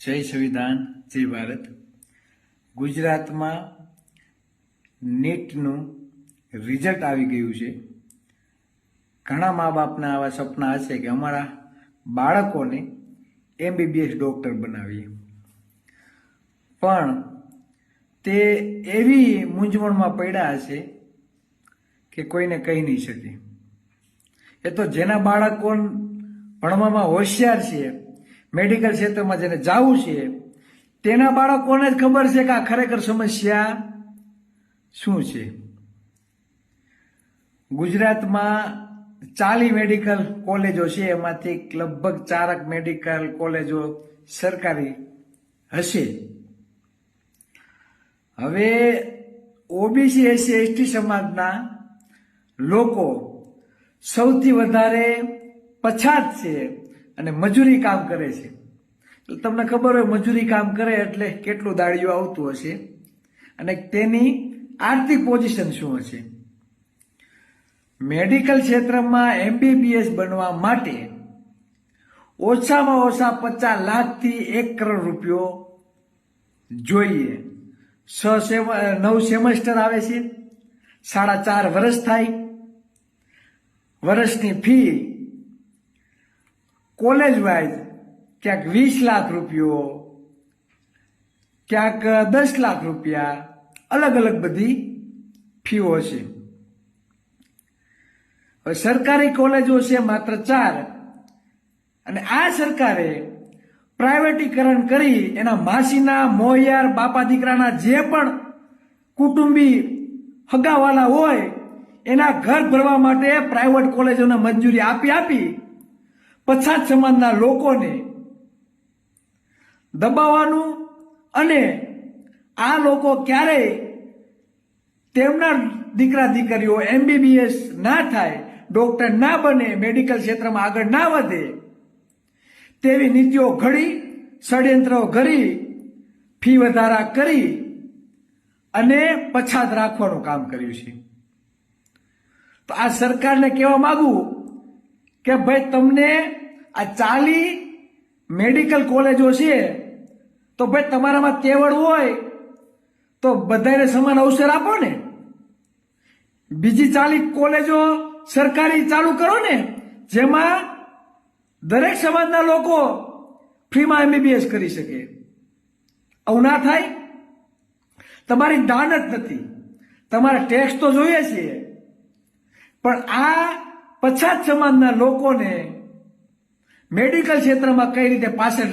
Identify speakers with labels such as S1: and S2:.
S1: જય સંવિધાન, જય ભારત. ગુજરાતમાં નીટનું રિઝલ્ટ આવી ગયું છે. ઘણા મા બાપના આવા સપના હશે કે અમારા બાળકોને એમબીબીએસ ડૉક્ટર બનાવીએ. પણ તે એવી મૂંઝવણમાં પડ્યા હશે કે કોઈને કહી નહીં શકે. એ તો જેના બાળકો ભણવામાં હોશિયાર છે મેડિકલ ક્ષેત્રમાં જેને જવું છે, તેના બાળકોને જ ખબર છે કે આ ખરેખર સમસ્યા શું છે. ગુજરાતમાં ચાલી મેડિકલ કોલેજો છે, એમાંથી લગભગ ચારક મેડિકલ કોલેજો સરકારી હશે. હવે ઓબીસી, એસસી, એસટી સમાજના લોકો સૌથી વધારે પછાત છે અને મજૂરી કામ કરે છે. એટલે તમને ખબર હોય મજૂરી કામ કરે એટલે કેટલું દાડિયું આવતું હશે? અને તેની આર્થિક પોઝિશન શું હશે? મેડિકલ ક્ષેત્રમાં એમબીબીએસ બનવા માટે ઓછામાં ઓછા પચાસ લાખથી એક કરોડ રૂપિયો જોઈએ. છ સેમ, નવ સેમેસ્ટર આવે છે. સાડા ચાર વર્ષ થાય. વર્ષની ફી કોલેજ વાઇઝ ક્યાંક વીસ લાખ રૂપિયો, ક્યાંક દસ લાખ રૂપિયા, અલગ અલગ બધી ફીઓ છે. હવે સરકારી કોલેજો છે માત્ર ચાર અને આ સરકારે પ્રાઇવેટીકરણ કરી એના માસીના મોયાર બાપા દીકરાના જે પણ કુટુંબી હગાવાલા હોય, એના ઘર ભરવા માટે પ્રાઇવેટ કોલેજોને મંજૂરી આપી આપી પછાત સમાજના લોકોને દબાવવાનું અને આ લોકો ક્યારેય તેમના દીકરા દીકરીઓ એમબીબીએસ ના થાય, ડોક્ટર ના બને, મેડિકલ ક્ષેત્રમાં આગળ ના વધે, તેવી નીતિઓ ઘડી, ષડયંત્રો ઘડી, ફી વધારા કરી અને પછાત રાખવાનું કામ કર્યું છે. તો આ સરકારને કહેવા માંગુ કે ભાઈ, તમને આ ચાલી મેડિકલ કોલેજો છે, તો ભાઈ તમારામાં તેવડ હોય, તો બધાને સમાન અવસર આપો ને. બીજી ચાલી કોલેજો સરકારી ચાલુ કરો ને, જેમાં દરેક સમાજના લોકો ફ્રીમાં એમબીબીએસ કરી શકે. આવું ના થાય. તમારી દાન જ નથી. તમારે ટેક્સ તો જોઈએ છીએ પણ આ પછાત સમાજના લોકોને મેડિકલ ક્ષેત્રમાં કઈ રીતે પાછળ